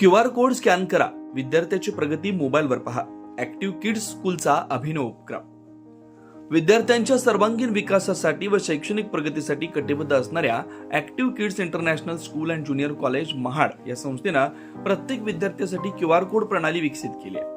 Q R code scan करा. विद्यार्थ्याची प्रगती मोबाईलवर पहा. ऍक्टिव्ह किड्स स्कूलचा अभिनव उपक्रम. विद्यार्थ्यांच्या सर्वांगीण विकासासाठी व शैक्षणिक प्रगतीसाठी कटिबद्ध असणाऱ्या active kids international school and junior college Mahad या संस्थेनं प्रत्येक विद्यार्थ्यासाठी क्यू आर कोड प्रणाली विकसित केली आहे.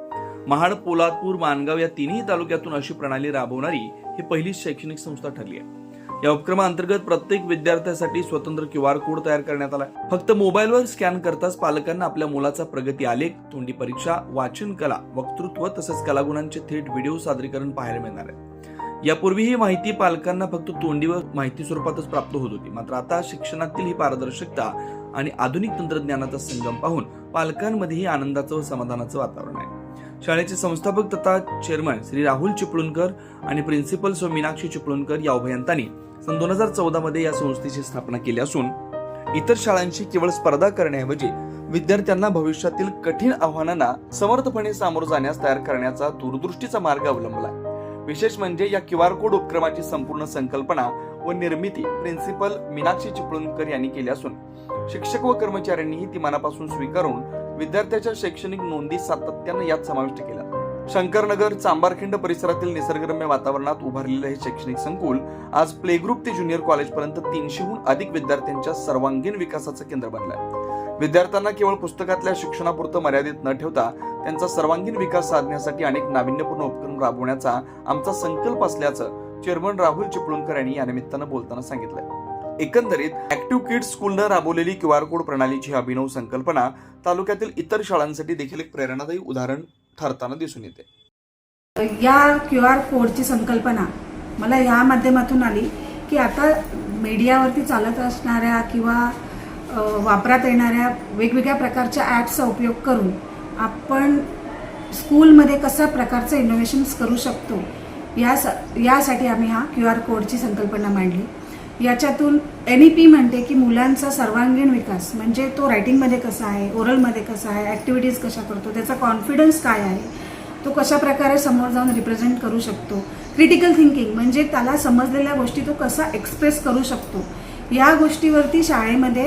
महाड पोलादपूर मानगाव या तिन्ही तालुक्यातून अशी प्रणाली राबवणारी ही पहिलीच शैक्षणिक संस्था ठरली आहे. या उपक्रमाअंतर्गत प्रत्येक विद्यार्थ्यासाठी स्वतंत्र क्यू आर कोड तयार करण्यात आला फक्त मोबाईलवर स्कॅन करताच पालकांना आपल्या मुलाचा प्रगती आलेख तोंडी परीक्षा वाचन कला वक्तृत्व तसेच कलागुणांचे थेट व्हिडिओ सादरीकरण पाहायला मिळणार आहे. यापूर्वी ही माहिती पालकांना फक्त तोंडीवर माहिती स्वरूपातच प्राप्त होत होती. मात्र आता शिक्षणातील ही पारदर्शकता आणि आधुनिक तंत्रज्ञानाचा संगम पाहून पालकांमध्येही आनंदाचं व समाधानाचं वातावरण आहे. शाळेचे संस्थापक तथा चेअरमन श्री राहुल चिपळूणकर आणि प्रिन्सिपल सो मीनाक्षी चिपळूणकर या अभियंत्यांनी सन दोन हजार चौदा मध्ये या संस्थेची स्थापना केली असून इतर शाळांशी केवळ स्पर्धा करण्याऐवजी विद्यार्थ्यांना भविष्यातील कठीण आव्हानांना समर्थपणे सामोरं जाण्यास तयार करण्याचा दूरदृष्टीचा मार्ग अवलंबला विशेष म्हणजे या क्यू आर कोड उपक्रमाची संपूर्ण संकल्पना व निर्मिती प्रिन्सिपल मीनाक्षी चिपळूणकर यांनी केली असून शिक्षक व कर्मचाऱ्यांनीही ती मनापासून स्वीकारून विद्यार्थ्याच्या शैक्षणिक नोंदी सातत्यानं यात समाविष्ट केल्या. शंकरनगर चांबारखिंड परिसरातील निसर्गरम्य वातावरणात उभारलेलं हे शैक्षणिक संकुल आज प्ले ग्रुप ते ज्युनियर कॉलेजपर्यंत तीनशेहून अधिक विद्यार्थ्यांच्या सर्वांगीण विकासाचं केंद्र बनलंय. विद्यार्थ्यांना केवळ पुस्तकातल्या शिक्षणापुरतं मर्यादित न ठेवता त्यांचा सर्वांगीण विकास साधण्यासाठी अनेक नाविन्यपूर्ण उपक्रम राबवण्याचा आमचा संकल्प असल्याचं चेअरमन राहुल चिपळूणकर यांनी या निमित्तानं बोलताना सांगितलं एकंदरीत ऍक्टिव्ह किड्स स्कूलनं राबवलेली क्यू आर कोड प्रणालीची अभिनव संकल्पना तालुक्यातील इतर शाळांसाठी देखील एक प्रेरणादायी उदाहरण ठरताना दिसून येते. या क्यू आर कोडची संकल्पना मला या माध्यमातून आली की आता मीडियावरती चालत असणाऱ्या किंवा वापरात येणाऱ्या वेगवेगळ्या प्रकारच्या ॲप्सचा उपयोग करून आपण स्कूलमध्ये कशा प्रकारचं इनोव्हेशन्स करू शकतो? या यासाठी आम्ही हा क्यू आर कोडची संकल्पना मांडली. याच्यातून एन ई पी म्हणते की मुलांचा सर्वांगीण विकास म्हणजे तो रायटिंगमध्ये कसा आहे ओरलमध्ये कसा आहे ॲक्टिव्हिटीज कशा करतो त्याचा कॉन्फिडन्स काय आहे तो कशा प्रकारे समोर जाऊन रिप्रेझेंट करू शकतो. क्रिटिकल थिंकिंग म्हणजे त्याला समजलेल्या गोष्टी तो कसा एक्सप्रेस करू शकतो. या गोष्टीवरती शाळेमध्ये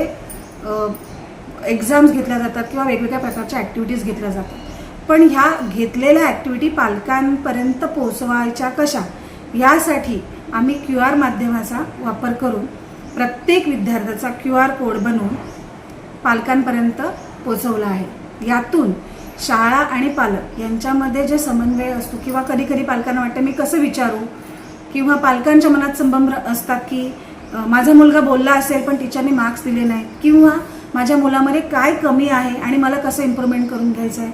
एक्झाम्स घेतल्या जातात किंवा वेगवेगळ्या प्रकारच्या ॲक्टिव्हिटीज घेतल्या जातात. पण ह्या घेतलेल्या ॲक्टिव्हिटी पालकांपर्यंत पोहोचवायच्या कशा? यासाठी आम्ही क्यू आर माध्यमाचा वापर करून प्रत्येक विद्यार्थ्याचा क्यू आर कोड बनवून पालकांपर्यंत पोचवला आहे. यातून शाळा आणि पालक यांच्यामध्ये जे समन्वय असतो किंवा कधी कधी पालकांना वाटतं मी कसं विचारू? किंवा पालकांच्या मनात संभ्रम असतात की माझा मुलगा बोलला असेल पण टीचरने मार्क्स दिले नाही किंवा माझ्या मुलामध्ये काय कमी आहे आणि मला कसं इम्प्रूव्हमेंट करून घ्यायचं आहे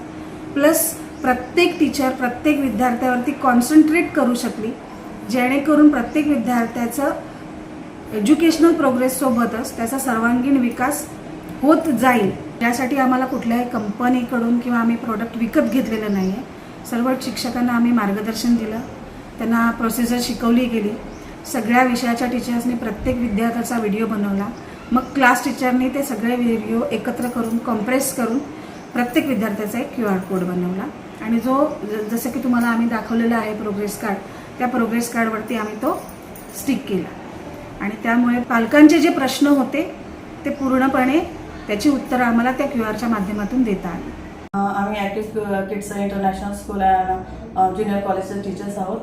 प्लस प्रत्येक टीचर प्रत्येक विद्यार्थ्यावरती कॉन्सन्ट्रेट करू शकली जेणेकरून प्रत्येक विद्यार्थ्याचं एज्युकेशनल प्रोग्रेससोबतच त्याचा सर्वांगीण विकास होत जाईल. यासाठी आम्हाला कुठल्याही कंपनीकडून किंवा आम्ही प्रोडक्ट विकत घेतलेलं नाही आहे सर्व शिक्षकांना आम्ही मार्गदर्शन दिलं. त्यांना प्रोसिजर शिकवली गेली. सगळ्या विषयाच्या टीचर्सनी प्रत्येक विद्यार्थ्याचा व्हिडिओ बनवला. मग क्लास टीचरनी ते सगळे व्हिडिओ एकत्र करून कॉम्प्रेस करून प्रत्येक विद्यार्थ्याचा एक क्यू आर कोड बनवला. आणि जो ज- जसं की तुम्हाला आम्ही दाखवलेला आहे प्रोग्रेस कार्ड त्या प्रोग्रेस कार्डवरती आम्ही तो स्टिक केला. आणि त्यामुळे पालकांचे जे प्रश्न होते ते पूर्णपणे त्याची उत्तरं आम्हाला त्या क्यू आरच्या माध्यमातून देता आली. आम्ही आम्ही active kids international school junior कॉलेजचे टीचर्स आहोत.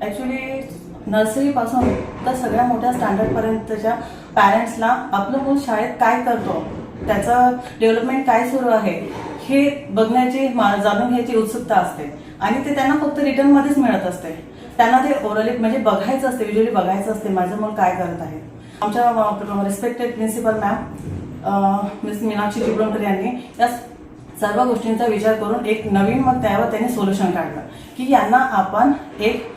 ॲक्च्युली नर्सरीपासून तर सगळ्या मोठ्या स्टँडर्डपर्यंतच्या पॅरेंट्सला आपलं मूल शाळेत काय करतो त्याचं डेव्हलपमेंट काय सुरू आहे हे बघण्याची मा- जाणून घ्यायची उत्सुकता असते. आणि ते त्यांना फक्त रिटर्नमध्येच मिळत असते. त्यांना ते ओरली म्हणजे बघायचं असते विज्युअली बघायचं असते माझं मग काय करत आहे. आमच्या respected principal ma'am miss Meenakshi Chiplunkar यांनी या सर्व गोष्टींचा विचार करून एक नवीन मग त्यावर त्यांनी सोल्युशन काढलं. की यांना आपण एक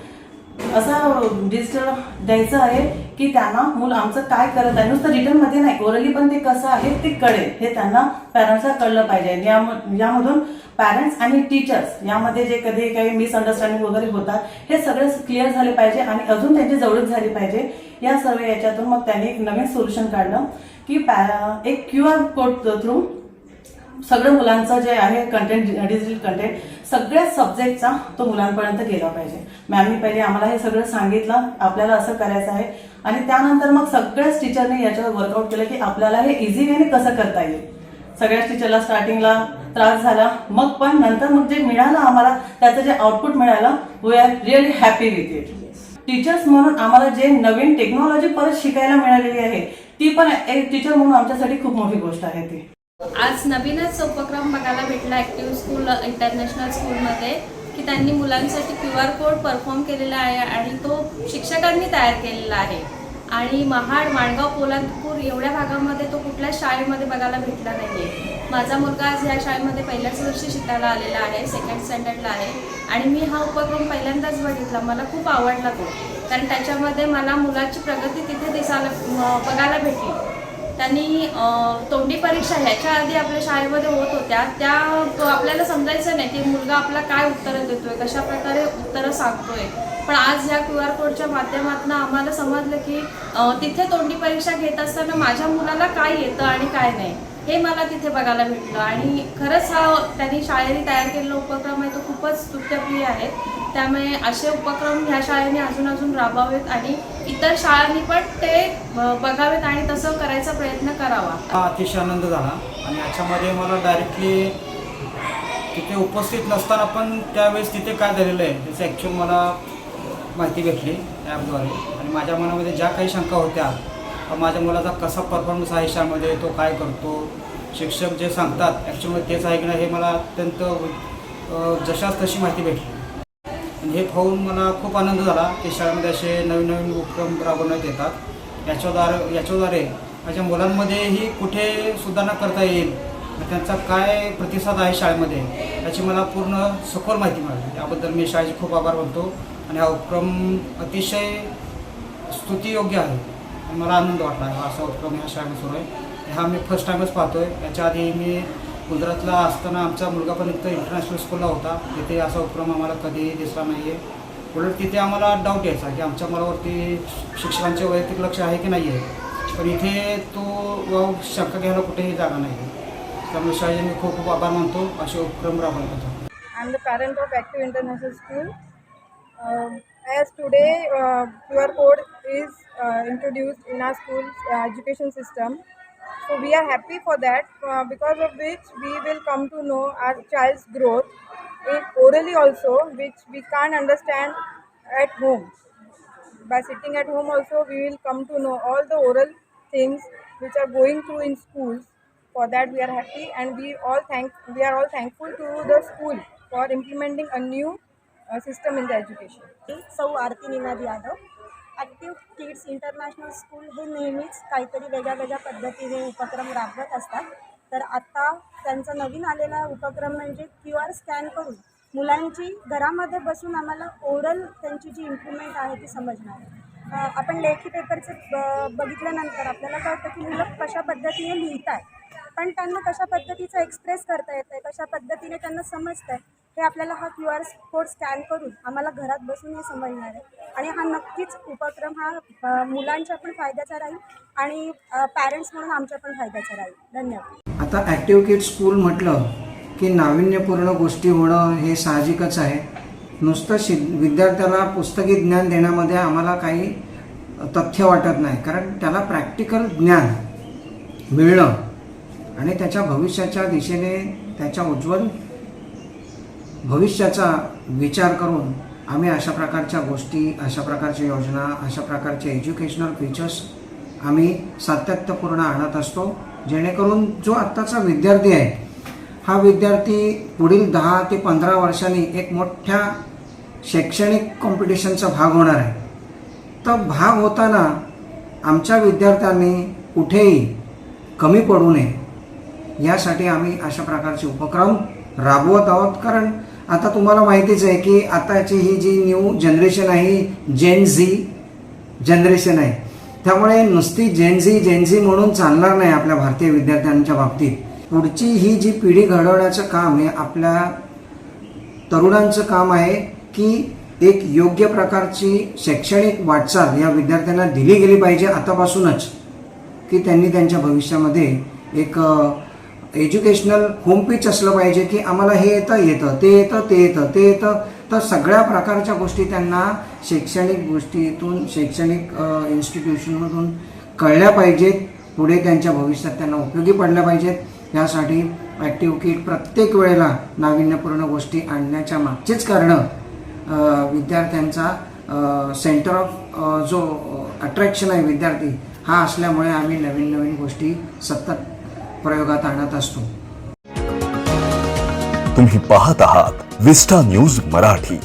असं डिजिटल द्यायचं आहे की त्यांना मूल आमचं काय करत आहे नुसतं रिटर्नमध्ये नाही ओरली पण ते कसं आहे ते कळेल. हे त्यांना पॅरेंट्सला कळलं पाहिजे. याम- यामधून पॅरेंट्स आणि टीचर्स यामध्ये जे कधी काही मिसअंडरस्टँडिंग वगैरे होतात हे सगळे क्लिअर झाले पाहिजे आणि अजून त्यांची जवळीक झाली पाहिजे. या सर्व याच्यातून मग त्यांनी एक नवीन सोल्युशन काढलं की पॅ- एक क्यू आर कोड थ्रू सगळं मुलांचं जे आहे कंटेंट डिजिटल कंटेंट सगळ्या सब्जेक्टचा तो मुलांपर्यंत गेला पाहिजे. मॅमनी पहिले आम्हाला हे सगळं सांगितलं आपल्याला असं करायचं आहे. आणि त्यानंतर मग सगळ्याच टीचरने याच्यावर वर्कआउट केलं की आपल्याला हे इझी वेने कसं करता येईल. सगळ्याच टीचरला स्टार्टिंगला त्रास झाला. मग पण नंतर मग जे मिळालं आम्हाला त्याचं जे आउटपुट मिळालं we are really happy with it teachers म्हणून आम्हाला जे नवीन टेक्नॉलॉजी परत शिकायला मिळालेली आहे ती पण एक टीचर म्हणून आमच्यासाठी खूप मोठी गोष्ट आहे ती. आज नवीनच उपक्रम बघायला भेटला ॲक्टिव्ह स्कूल इंटरनॅशनल स्कूलमध्ये की त्यांनी मुलांसाठी क्यू आर कोड परफॉर्म केलेला आहे आणि तो शिक्षकांनी तयार केलेला आहे. आणि महाड माणगाव पोलादपूर एवढ्या भागामध्ये तो कुठल्याच शाळेमध्ये बघायला भेटला नाही आहे माझा मुलगा आज ह्या शाळेमध्ये पहिल्याच वर्षी शिकायला आलेला आहे सेकंड स्टँडर्डला आहे. आणि मी हा उपक्रम पहिल्यांदाच बघितला. मला खूप आवडला तो. कारण त्याच्यामध्ये मला मुलाची प्रगती तिथे दिसायला बघायला भेटली. त्यांनी तोंडी परीक्षा ह्याच्या आधी आपल्या शाळेमध्ये होत होत्या. त्या आपल्याला समजायचं नाही की मुलगा आपला काय उत्तरं देतोय कशा प्रकारे उत्तरं सांगतोय. पण आज ह्या क्यू आर कोडच्या माध्यमातून आम्हाला समजलं की तिथे तोंडी परीक्षा घेत असताना माझ्या मुलाला काय येतं आणि काय नाही हे मला तिथे बघायला भेटलं. आणि खरंच हा त्यांनी शाळेने तयार केलेला उपक्रम आहे तो खूपच स्तुत्यप्रिय आहे. त्यामुळे असे उपक्रम ह्या शाळेने अजून अजून राबवावेत आणि इतर शाळांनी पण ते बघावेत आणि तसं करायचा प्रयत्न करावा. हा अतिशय आनंद झाला. आणि याच्यामध्ये मला डायरेक्टली तिथे उपस्थित नसताना पण त्यावेळेस तिथे काय झालेलं आहे त्याचं ॲक्च्युअल मला माहिती भेटली ॲपद्वारे आणि माझ्या मनामध्ये ज्या काही शंका होत्या माझ्या मुलाचा कसा परफॉर्मन्स आहे शाळेमध्ये तो काय करतो शिक्षक जे सांगतात ॲक्च्युअलमध्ये तेच आहे की नाही हे मला अत्यंत जशाच तशी माहिती भेटली. आणि हे पाहून मला खूप आनंद झाला की शाळेमध्ये असे नवीन नवीन उपक्रम राबवण्यात येतात. याच्याद्वारे याच्याद्वारे माझ्या मुलांमध्येही कुठे सुधारणा करता येईल त्यांचा काय प्रतिसाद आहे शाळेमध्ये याची मला पूर्ण सखोल माहिती मिळाली. त्याबद्दल मी शाळेचे खूप आभार मानतो आणि हा उपक्रम अतिशय स्तुतीयोग्य आहे. मला आनंद वाटला हा असा उपक्रम ह्या शाळेमध्ये सुरू आहे. हा मी फर्स्ट टाईमच पाहतो आहे याच्या आधी मी गुजरातला असताना आमचा मुलगा पण इथं इंटरनॅशनल स्कूलला होता. तिथे असा उपक्रम आम्हाला कधीही दिसला नाही आहे उलट तिथे आम्हाला डाऊट यायचा की आमच्या मुलावरती शिक्षकांचे वैयक्तिक लक्ष आहे की नाही आहे पण इथे तो वाव शंका घ्यायला कुठेही जागा नाही आहे त्यामुळे शाळेने मी खूप खूप आभार मानतो. असे उपक्रम राबवले होतात I'm parent of active international school as today as today, uh, QR code is uh, introduced in our uh, education system. So we are happy for that uh, because of which we will come to know our child's growth orally also, which we can't understand at home. By sitting at home also, we will come to know all the oral things which are going through in schools. For that, we are happy and we all thank we are all thankful to the school for implementing a new uh, system in the education. So, Arati Yadav. Active kids international school हे नेहमीच काहीतरी वेगळ्या वेगळ्या पद्धतीने उपक्रम राबवत असतात. तर आत्ता त्यांचा नवीन आलेला उपक्रम म्हणजे क्यू आर स्कॅन करून मुलांची घरामध्ये बसून आम्हाला ओरल त्यांची जी इम्प्रुव्हमेंट आहे ती समजणार. आपण लेखी पेपरचे ब बघितल्यानंतर आपल्याला कळतं की मुलं कशा पद्धतीने लिहित आहे पण त्यांना कशा पद्धतीचं एक्सप्रेस करता येतं आहे कशा पद्धतीने त्यांना समजतं आहे हे आपल्याला हा क्यू आर कोड स्कॅन करून आम्हाला घरात बसून हे समजणार आहे. आणि हा नक्कीच उपक्रम हा मुलांच्या पण फायद्याचा राहील आणि पॅरेंट्स म्हणून आमच्या पण फायद्याचा राहील. धन्यवाद. आता ॲक्टिव्ह किड स्कूल म्हटलं की नाविन्यपूर्ण गोष्टी होणं हे साहजिकच आहे. नुसतं शि विद्यार्थ्याला पुस्तकी ज्ञान देण्यामध्ये आम्हाला काही तथ्य वाटत नाही. कारण त्याला प्रॅक्टिकल ज्ञान मिळणं आणि त्याच्या भविष्याच्या दिशेने त्याच्या उज्ज्वल भविष्याचा विचार करून आम्ही अशा प्रकारच्या गोष्टी अशा प्रकारच्या योजना अशा प्रकारचे एज्युकेशनल फीचर्स आम्ही सातत्यपूर्ण आणत असतो जेणेकरून जो आत्ताचा विद्यार्थी आहे हा विद्यार्थी पुढील दहा ते पंधरा वर्षांनी एक मोठ्या शैक्षणिक कॉम्पिटिशनचा भाग होणार आहे. तर भाग होताना आमच्या विद्यार्थ्यांनी कुठेही कमी पडू नये यासाठी आम्ही अशा प्रकारचे उपक्रम राबवत आहोत. कारण आता तुम्हाला माहितीच आहे की आताची ही जी न्यू जनरेशन आहे जेन झी जनरेशन आहे त्यामुळे नुसती जेनझी जेनझी म्हणून चालणार नाही आपल्या भारतीय विद्यार्थ्यांच्या बाबतीत. पुढची ही जी पिढी घडवण्याचं काम हे आपल्या तरुणांचं काम आहे की एक योग्य प्रकारची शैक्षणिक वाटचाल या विद्यार्थ्यांना दिली गेली पाहिजे आतापासूनच की त्यांनी त्यांच्या भविष्यामध्ये एक एज्युकेशनल होम असलं पाहिजे की आम्हाला हे येतं येतं ते येतं ते येतं ते येतं. तर सगळ्या प्रकारच्या गोष्टी त्यांना शैक्षणिक गोष्टीतून शैक्षणिक इन्स्टिट्यूशनमधून कळल्या पाहिजेत. पुढे त्यांच्या भविष्यात त्यांना उपयोगी पडल्या पाहिजेत. यासाठी ॲक्टिव्ह किट प्रत्येक वेळेला नाविन्यपूर्ण गोष्टी आणण्याच्या मागचेच कारणं विद्यार्थ्यांचा सेंटर ऑफ जो अट्रॅक्शन आहे विद्यार्थी हा असल्यामुळे आम्ही नवीन नवीन गोष्टी सतत प्रयोगात आणत असतो. तुम्ही पाहत आहात विस्टा न्यूज मराठी.